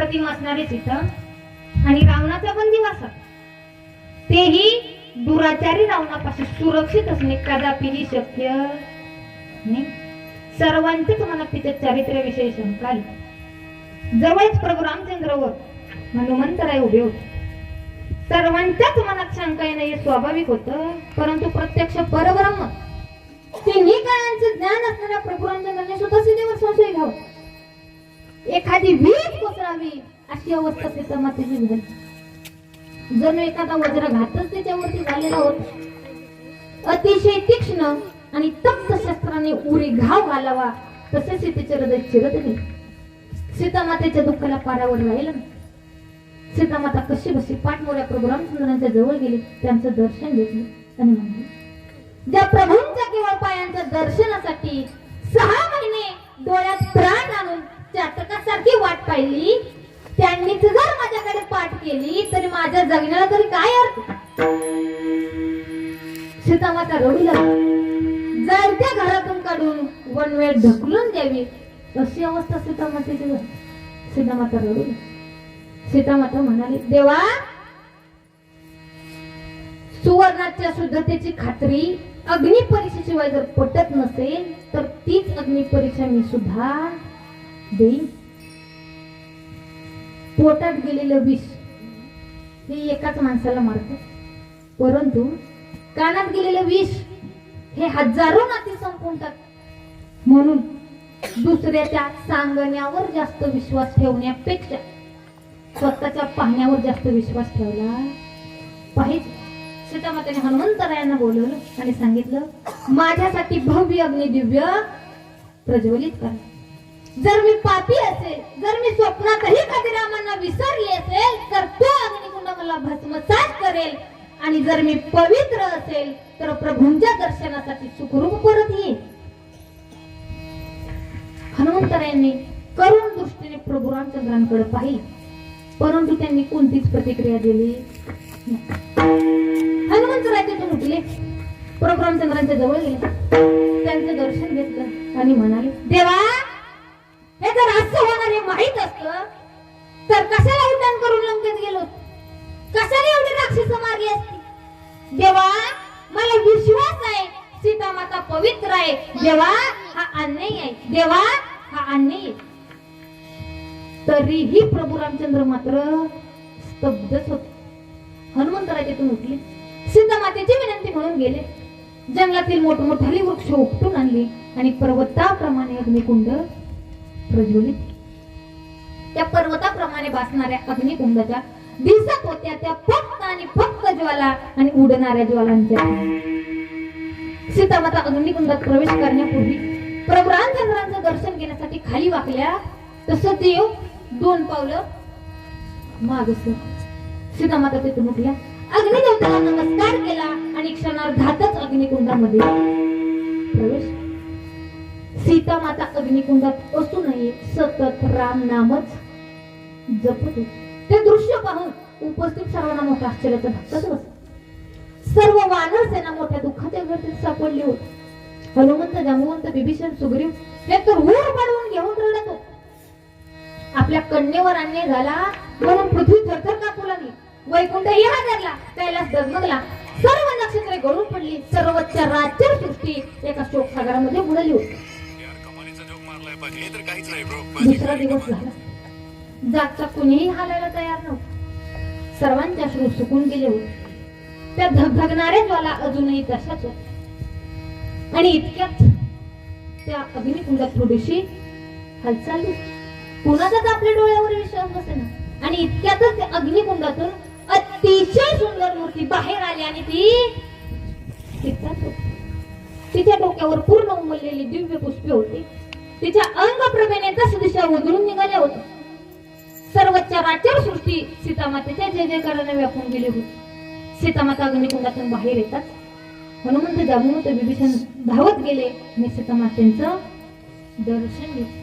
अप्रतिम असणारे चित्र आणि रावणाचा पण दिवस तेही दुराचारी रावणापासून सुरक्षित असणे कदापिही शक्य नाही. सर्वांचे तुम्हाला तिच्या चारित्र्याविषयी शंका आली जवळच प्रभू रामचंद्रवर हनुमंतराय उभे होते. सर्वांच्याच मनात शंका येणं हे स्वाभाविक होतं परंतु प्रत्यक्ष परब्रह्म. तिन्ही काळांचं ज्ञान असणाऱ्या प्रभू रामचंद्राने स्वतः सीतेवर संशय घ्यावा एखादी वीज करावी अशी अवस्था सीता मातेची झाली. जणू एखादा वज्रघातच त्याच्यावरती झालेला होता. अतिशय तीक्ष्ण आणि तप्त शस्त्राने उरी घाव घालावा तसे सीतेचे हृदय चिरतले गेले सीता मातेच्या दुःखाला पारावर राहिलं नाही. सीता माता कशी बशी पाठमोऱ्या प्रभू रामचंद्रांच्या जवळ गेली त्यांचं दर्शन घेतलं आणि म्हणले ज्या प्रभूंच्या केवळ वन वेळ ढकलून द्यावी अशी अवस्था सीतामातेची झाली. सीतामाता रडू सीतामाता म्हणाली देवा सुवर्णाच्या शुद्धतेची खात्री अग्निपरीक्षेशिवाय जर पटत नसेल तर तीच अग्निपरीक्षा मी सुद्धा देईन. पोटात गेलेलं विष हे एकाच माणसाला मारत. परंतु कानात गेलेलं विष हे हजारो नाती संपवतात म्हणून दुसऱ्याच्या सांगण्यावर जास्त विश्वास ठेवण्यापेक्षा स्वतःच्या पाहण्यावर जास्त विश्वास ठेवला पाहिजे. सीतामातेने हनुमंतरायांना बोलवलं आणि सांगितलं माझ्यासाठी भव्य अग्निदिव्य प्रज्वलित करा. जर मी पापी असेल जर मी स्वप्नातही कधी रामांना विसरले असेल तर तो अग्निकुंड मला भस्मसात करेल. आणि जर मी पवित्र असेल तर प्रभूंच्या दर्शनासाठी सुखरूप परत येईल. हनुमंतरायांनी करुण दृष्टीने प्रभू रामचंद्रांकडे पाहिलं. परंतु त्यांनी कोणतीच प्रतिक्रिया दिली हनुमंतराय तिथून उठले. प्रभू रामचंद्रांच्या जवळ गेले. त्यांचं दर्शन घेतलं आणि म्हणाले देवा हे जर असं होणार हे माहीत असतं तर कशाला उड्डाण करून लंकेत गेलो? कशाला एवढी राक्षस मारली असती? देवा मला विश्वास आहे सीता माता पवित्र आहे. देवा हा अन्याय आहे. देवा हा अन्याय तरीही प्रभू रामचंद्र मात्र स्तब्धच होते. हनुमंतराय तिथून उठले. सीता मातेची विनंती म्हणून गेले. जंगलातील मोठमोठाली वृक्ष उपटून आणली आणि पर्वताप्रमाणे अग्निकुंड प्रज्वलित त्या पर्वताप्रमाणे भासणाऱ्या अग्निकुंडाच्या दिसत होत्या त्या फक्त आणि फक्त ज्वाला आणि उडणाऱ्या ज्वालांच्या. सीतामाता अग्निकुंडात प्रवेश करण्यापूर्वी प्रभू रामचंद्रांचं दर्शन घेण्यासाठी खाली वाकल्या तसं देव दोन पावलं माग सीतामाता तिथून उठल्या अग्निदेवताला नमस्कार केला आणि क्षणार्धातच अग्निकुंडामध्ये. प्रवेश. सीता माता अग्निकुंडात असू नये सतत राम नामच जपत. ते दृश्य पाहून उपस्थित सर्वांना मोठा आश्चर्याचा धक्काच बसला. सर्व वानर सेना मोठ्या दुःखाच्या गर्दीत सापडली होती. हनुमंत जामुवंत बिभीषण सुग्रीव हे तर ऊर पाडवून घेऊन रडत. होत आपल्या कन्येवर अन्याय झाला म्हणून पृथ्वी थरथर कापू लागली वैकुंठ या धरला कैलास दगमगला सर्व नक्षत्रे गळून पडली. सर्वच्या राज्य सृष्टी एका शोक सागरामध्ये बुडली होती. दुसरा दिवस झाला. जागचा कुणीही हालायला तयार नव्हता. सर्वांच्या अश्रू सुकून गेले होते. त्या धगधगणाऱ्या ज्वाला अजूनही तशाच होत्या आणि इतक्यात त्या अग्निकुंडात थोडीशी हालचाल दिसली. कुणाचाच आपल्या डोळ्यावर विश्वास बसेना. आणि इतक्यातच त्या अग्निकुंडातून अतिशय सुंदर मूर्ती बाहेर आली आणि ती तिच्या डोक्यावर पूर्ण उमललेली दिव्य पुष्पे होती. तिच्या अंगप्रभेने दश दिशा उधळून निघाल्या होत्या. सर्वच्या राज्यावर सृष्टी सीतामातेच्या जय जयकाराने व्यापून गेली होती. सीतामाता अग्निकुंडातून बाहेर येतात. हनुमंत जागून ते विभीषण धावत गेले. आणि सीतामातेचं दर्शन घेतलं.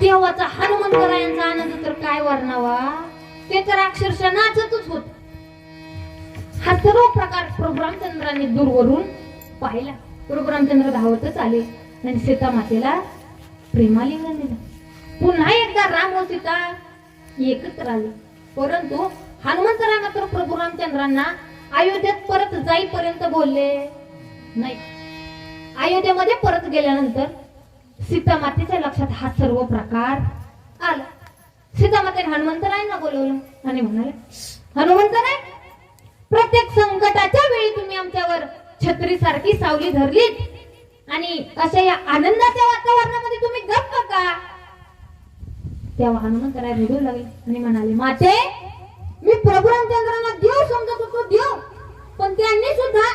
तेव्हाचा हनुमंतरायांचा आनंद तर काय वर्णावा? ते तर अक्षरशः नाचतच होत. हा सर्व प्रकार प्रभू रामचंद्राने दूरवरून पाहिला. प्रभू रामचंद्र धावतच आले आणि सीता मातेला प्रेमालिंगन दिलं. पुन्हा एकदा राम व सीता एकत्र आले. परंतु हनुमंतराय मात्र प्रभू रामचंद्रांना अयोध्येत परत जाईपर्यंत बोलले नाही. अयोध्येमध्ये परत गेल्यानंतर सीता मातेच्या लक्षात हा सर्व प्रकार आला. सीता मातेने हनुमंतरायांना बोलवलं आणि म्हणाले हनुमंतराय प्रत्येक संकटाच्या वेळी तुम्ही आमच्यावर छत्री सारखी सावली धरलीत आणि अशा या आनंदाच्या वातावरणामध्ये तुम्ही गप्प का? तेव्हा हनुमंतराय रडू लागले आणि म्हणाले माते मी प्रभू रामचंद्रांना देव समजत होतो देव. पण त्यांनी सुद्धा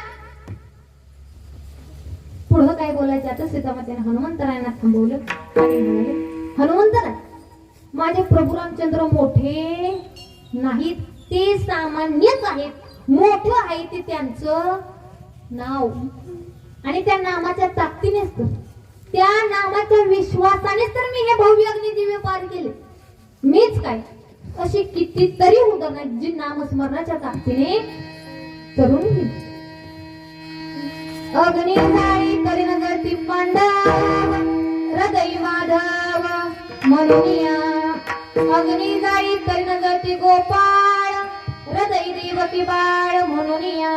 पुढं काय बोलायचं? आता सीतामातेने हनुमंतरायांना थांबवलं आणि म्हणाले हनुमंतराय माझे प्रभू रामचंद्र मोठे नाहीत ते सामान्यच आहेत. मोठं आहे ते त्यांचं नाव. आणि त्या नामाच्या ताकदीनेच तर. त्या नामाच्या विश्वासानेच तर मी हे भव्य अग्निदिव्य पार केले. मीच काय? अशी कितीतरी उदाहरण जी नामस्मरणाच्या ताकदीने तरुण गेली अग्नी जाळी करीन गती पांडव हृदय माधव म्हणूनिया अग्नी जाळी करीन गती गोपाळ हृदय देवकी बाळ म्हणूनिया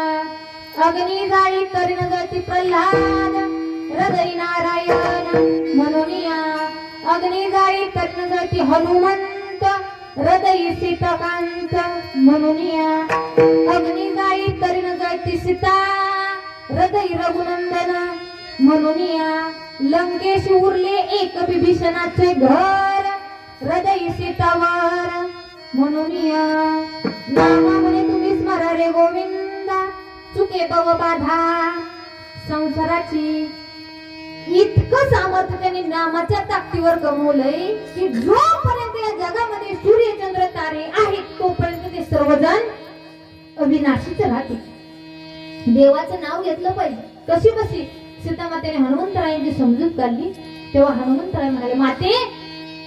अग्नी जाळी करीन गती प्रल्हाद हृदय नारायण म्हणूनिया अग्नी जाळी करीन गती हनुमंत हृदय सीताकांत म्हणून अग्नी जाळी करीन गती सीता हृदय रघुनंदन म्हणून लंकेश उरले एक विभीषणाचे घर हृदय सीतावर म्हणून या नामामध्ये तुम्ही स्मरा रे गोविंदा चुके बव बाधा संसाराची इतकं सामर्थ्य त्यांनी नामाच्या ताकदीवर गमवलंय की झोप या जगामध्ये सूर्य चंद्र तारे आहेत तोपर्यंत ते सर्वजण अविनाशीच राहते देवाचं नाव घेतलं पाहिजे. कशी बसी सीतामातेने हनुमंतरायांची समजूत काढली. तेव्हा हनुमंतराय म्हणाले माते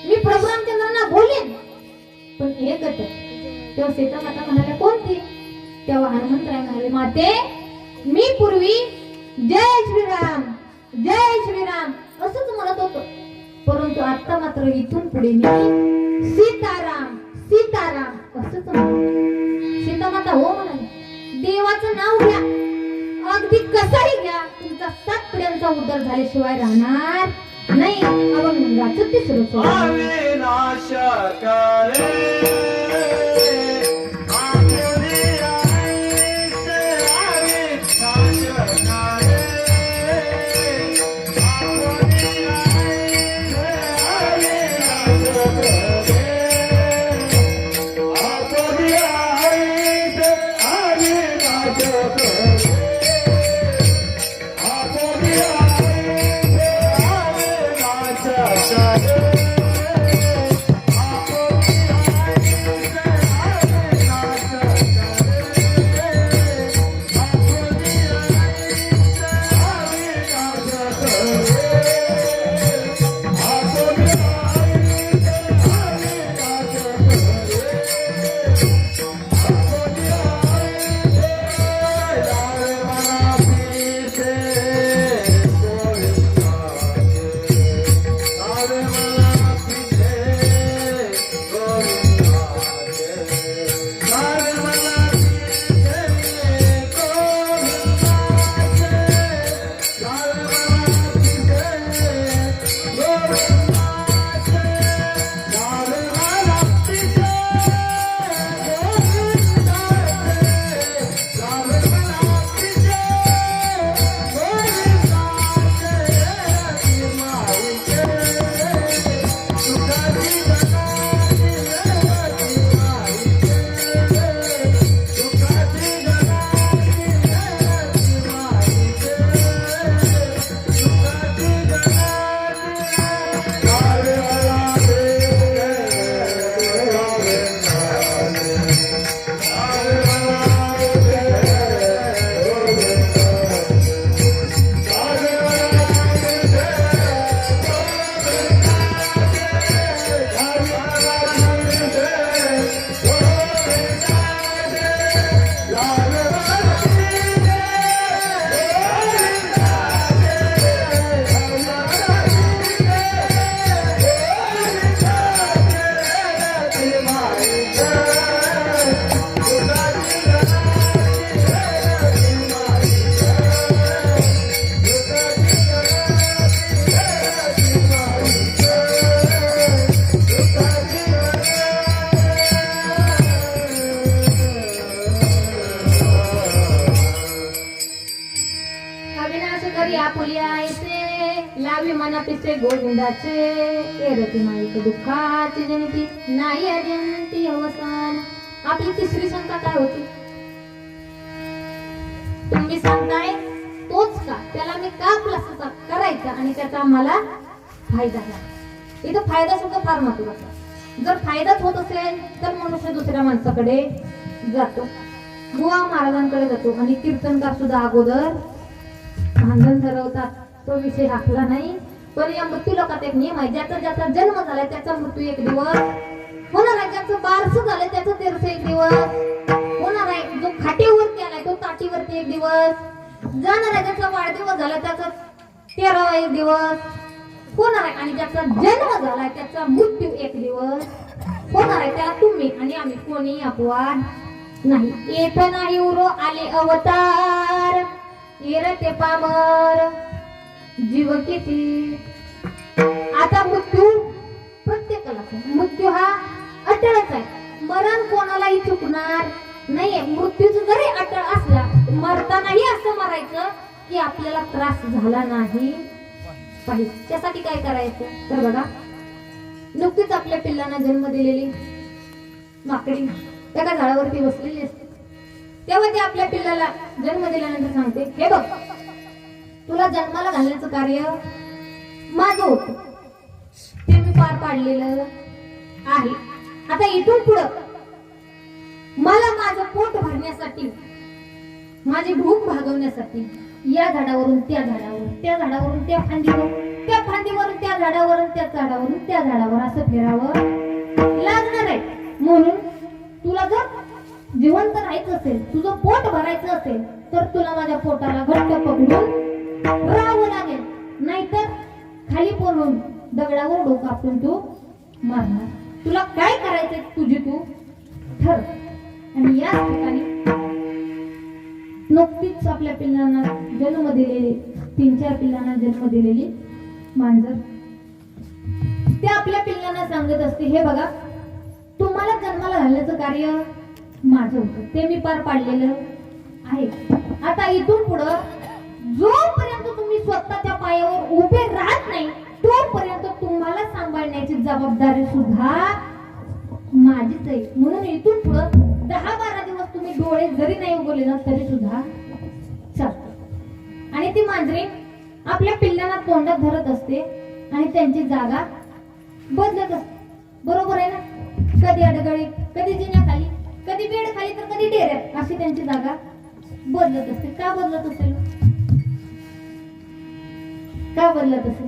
मी प्रभू रामचंद्रांना बोलेन. पण हे कट तेव्हा सीतामाता म्हणाल्या कोणती? तेव्हा हनुमंतराय म्हणाले माते मी पूर्वी जय श्रीराम जय श्रीराम असंच म्हणत होतो. परंतु आता मात्र इथून पुढे मी सीताराम सीताराम असंच सीतामाता हो म्हणाले. देवाचं नाव घ्या. अगदी कसाही घ्या. तुमचा सात पिढ्यांचा उद्धार झाल्याशिवाय राहणार नाही. अभंगाचं तिसरं Oh, मना पिसे गोविंदाचे. एरती माईक दुःखाची नाही अजंती अवसान. आपली तिसरी शंका काय होती? तुम्ही सांगताय तोच का? त्याला मी का करायचा आणि त्याचा मला फायदा झाला? इथं फायदा सुद्धा फार महत्त्वाचा जर फायदाच होत असेल तर मनुष्य दुसऱ्या माणसाकडे जातो. बुवा महाराजांकडे जातो आणि कीर्तनकार सुद्धा अगोदर भांडण ठरवतात तो विषय राखला नाही. पण या मृत्यू लोकात एक नियम आहे. ज्याचा ज्याचा जन्म झालाय त्याचा मृत्यू एक दिवस. होणार आहे ज्याचं बारसं झालं त्याचं तेरस एक दिवस. होणार आहे जो खाटीवरती आलाय तो ताटीवरती एक दिवस. जाणार आहे ज्याचा वाढदिवस झाला त्याचा तेरावा एक दिवस. होणार आहे आणि ज्याचा जन्म झालाय त्याचा मृत्यू एक दिवस. होणार आहे त्याला तुम्ही आणि आम्ही कोणी अपवाद नाही. येत नाही उरो आले अवतार. येरते पामर. जीव किती? आता मृत्यू प्रत्येकाला मृत्यू हा अटळच आहे. मरण कोणालाही चुकणार नाहीये. मृत्यूच जरी अटळ असला मरतानाही असं मरायचं की आपल्याला त्रास झाला नाही. पाहिजे त्यासाठी काय करायचं? तर बघा नुकतीच आपल्या पिल्लांना जन्म दिलेली माकडी. एका झाडावरती बसलेली असते? तेव्हा ते आपल्या पिल्लाला जन्म दिल्यानंतर सांगते हे बघ तुला जन्माला घालण्याचं कार्य माझं होत. ते मी पार पाडलेलं आहे. आता इथून पुढं मला माझं पोट भरण्यासाठी माझी भूक भागवण्यासाठी या झाडावरून त्या झाडावर त्या झाडावरून त्या फांदीवर त्या फांदीवरून त्या झाडावरून त्या झाडावरून त्या झाडावर असं फिरावं लागणार आहे. म्हणून तुला जर जिवंत राहायचं असेल तुझं पोट भरायचं असेल तर तुला माझ्या पोटाला घट्ट पकडून राहावं लागेल. नाहीतर खाली पडून दगडावर डोकं आपण तू मारणार. तुला काय करायचंय तुझी तू? ठर आणि या ठिकाणी नुकतीच आपल्या पिल्लांना जन्म दिलेली तीन चार पिल्लांना जन्म दिलेली मांजर. ते आपल्या पिल्लांना सांगत असते हे बघा तुम्हाला जन्माला घालण्याचं कार्य माझं होतं. ते मी पार पाडलेलं आहे. आता इथून पुढं जोपर्यंत तुम्ही स्वतःच्या पायावर उभे राहत नाही तोपर्यंत तुम्हाला सांभाळण्याची जबाबदारी सुद्धा माझीच आहे. म्हणून इथून पुढं दहा बारा दिवस तुम्ही डोळे जरी नाही उगवले ना तरी सुद्धा चालतं. आणि ती मांजरी आपल्या पिल्लांना तोंडात धरत असते आणि त्यांची जागा बदलत असते. बरोबर आहे ना? कधी अडगळी कधी जिन्या कधी बेड खाली तर कधी डेऱ्यात अशी त्यांची जागा बदलत असते. का बदलत असेल? का बदलत असेल?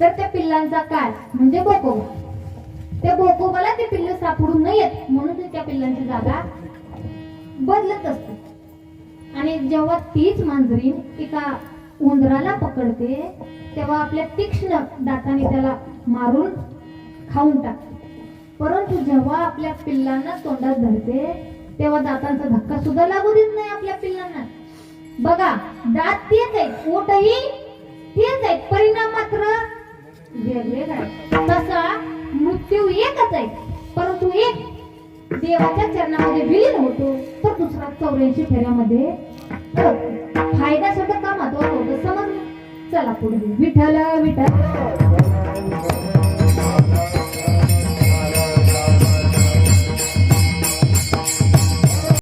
तर त्या पिल्लांचा काय म्हणजे बोकोबा त्या बोकोबाला ते पिल्ल सापडून नयेत म्हणून त्या पिल्लांची जागा बदलत असते. आणि जेव्हा तीच मांजरी एका उंदराला पकडते तेव्हा आपल्या तीक्ष्ण दाताने त्याला मारून खाऊन टाकते. परंतु जेव्हा आपल्या पिल्लांना तोंडात धरते तेव्हा दातांचा धक्का सुद्धा लागू देत नाही आपल्या पिल्लांना. बघा दात तेच आहेत ओटही तेच आहेत परिणाम मात्र वेगवेगळा आहे. तसा मृत्यू एकच आहे. परंतु एक देवाच्या चरणामध्ये विलीन होतो तर दुसरा चौऱ्याऐंशी फेऱ्यामध्ये फायदा शब्द का महत्त्वाचा होतो समजलं? चला पुढे. विठ्ठल विठ्ठल.